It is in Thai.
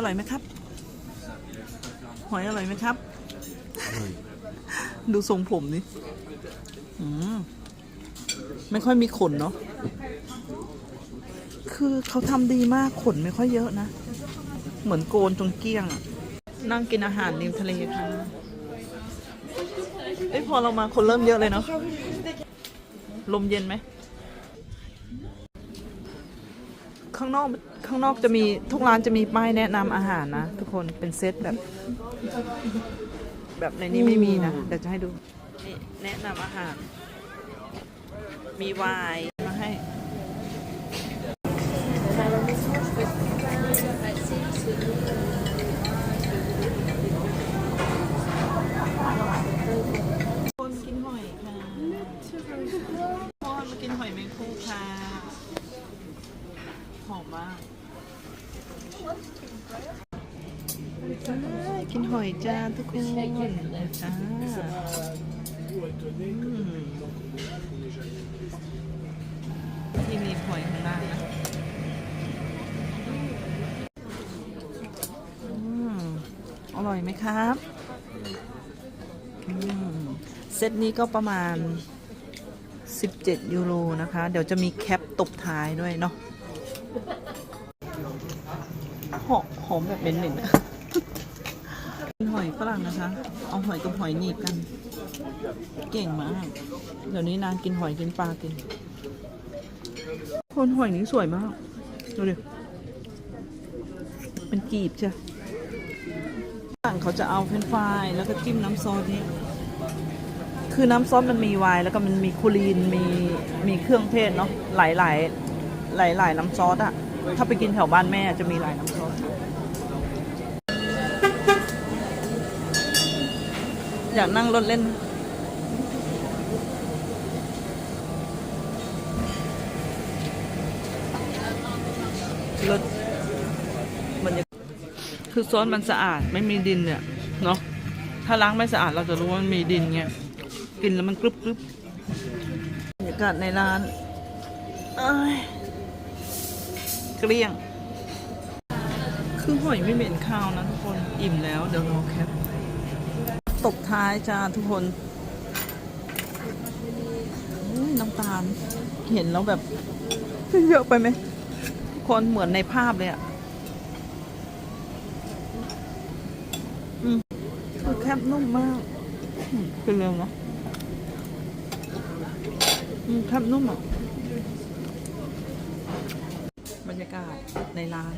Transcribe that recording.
อร่อยไหมครับ หอยอร่อยไหมครับ ดูทรงผมนี่อืมไม่ค่อยมีขนเนาะ คือเขาทำดีมากขนไม่ค่อยเยอะนะ เหมือนโกนจนเกลี้ยงอะนั่งกินอาหารริมทะเลค่ะเอ้ยพอเรามาคนเริ่มเยอะเลยเนาะ ลมเย็นไหม ข้างนอกข้างนอกจะมีทุกร้านจะมีป้ายแนะนำอาหารนะ ทุกคนเป็นเซตแบบ แบบในนี้ไม่มีนะเดี๋ยวจะให้ดูนี่แนะนำอาหาร มีไวน์มาให้คนกินหอยค่ะพ่อมากินหอยแมงคู่ค่ะ หอมมากกินหอยจ้าทุกคนจ้าที่มีหอยข้างล่างนะอร่อยไหมครับเซตนี้ก็ประมาณ 17 ยูโรนะคะ เดี๋ยวจะมีแคปตบท้ายด้วยเนาะ หอมหอมแบบเป็นหนึ่งนะเป็นหอยฝรั่งนะคะ เอาหอยกับหอยหนีบกัน เก่งมาก เดี๋ยวนี้นางกินหอยกินปลากิน คนหอยนี้สวยมาก ดูดิเป็นกีบใช่ต่งเขาจะเอาเฟรนฟรายแล้วก็จิ้มน้ำซอสนี่คือน้ำซอสมันมีไวน์แล้วก็มันมีคูรีนมีมีเครื่องเทศเนาะหลายหลาย หลายหลายน้ำซอสอะถ้าไปกินแถวบ้านแม่จะมีหลายน้ำซอส อยากนั่งรถเล่น รถมันคือซอสมันสะอาดไม่มีดินเนี่ยเนาะ ถ้าล้างไม่สะอาดเราจะรู้ว่ามันมีดินไงกินแล้วมันกรึบกรึบบรรยากาศในร้านเอ้ย เกลี้ยง คือหอยไม่เหม็นข้าวนะทุกคนอิ่มแล้วเดี๋ยวรอแคปตบท้ายจ้าทุกคนอุ๊ยน้ำตาลเห็นแล้วแบบเยอะไปไหมทุกคนเหมือนในภาพเลยอะคือแคบนุ่มมากอืมเป็นเร็วเนาะอืมแคบนุ่มอะ บรรยากาศในร้าน